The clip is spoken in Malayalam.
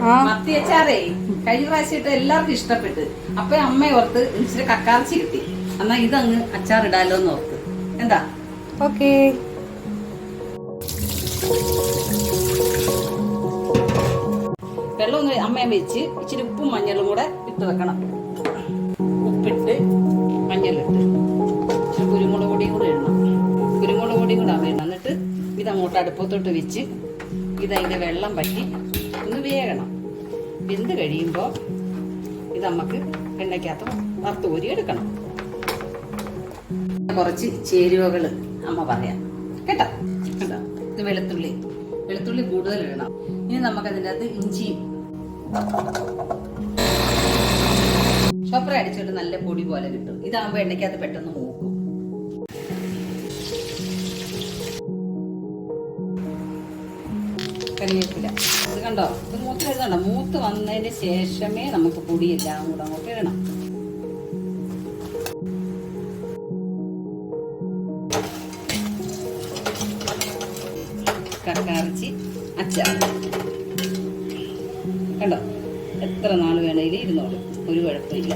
മത്തി അച്ചാറേ കഴിഞ്ഞ പ്രാവശ്യം ഇട്ട് എല്ലാവർക്കും ഇഷ്ടപ്പെട്ട്. അപ്പൊ അമ്മ ഓർത്ത് ഇച്ചിരി കക്കാർച്ചി കിട്ടി. എന്നാ ഇതങ്ങ് അച്ചാർ ഇടാലോ എന്ന് ഓർത്ത്. എന്താ? ഓക്കേ. വെള്ളം ഒന്ന് അമ്മയെ വെച്ച് ഇച്ചിരി ഉപ്പും മഞ്ഞളും കൂടെ ഇട്ട് വെക്കണം. ഉപ്പിട്ട് മഞ്ഞളിട്ട്. കുരുമുളക് പൊടിയും കൂടെ ഇടണം. കുരുമുളക് പൊടിയും കൂടെ അമ്മ ഇടണം. എന്നിട്ട് ഇതങ്ങോട്ട് അടുപ്പത്തോട്ട് വെച്ച് ഇതതിന്റെ വെള്ളം പറ്റി ഒന്ന് വേകണം. വെന്ത് കഴിയുമ്പോൾ ഇത് നമുക്ക് എണ്ണയ്ക്കകത്ത് വറുത്ത് കോരി എടുക്കണം കുറച്ച് ചേരുവകൾ അമ്മ പറയാം. കേട്ടോ? കേട്ടോ ഇത് വെളുത്തുള്ളി. വെളുത്തുള്ളി കൂടുതൽ ഇടണം. ഇനി നമുക്ക് അതിന്റെ അകത്ത് ഇഞ്ചിയും ഷോപ്പർ അടിച്ചിട്ട് നല്ല പൊടി പോലെ കിട്ടും. ഇതാകുമ്പോൾ എണ്ണയ്ക്കകത്ത് പെട്ടെന്ന് മൂക്കും കറിവേപ്പില ഇത് കണ്ടോ? ഇത് മൂത്ത് വരുന്നുണ്ടോ മൂത്ത് വന്നതിന് ശേഷമേ നമുക്ക് പൊടിയെല്ലാം കൂടെ അങ്ങോട്ട് ഇടണം. കക്കറച്ചി അച്ചാർ കണ്ടോ? എത്ര നാൾ വേണേലും ഇരുന്നോളും. ഒരു കുഴപ്പമില്ല.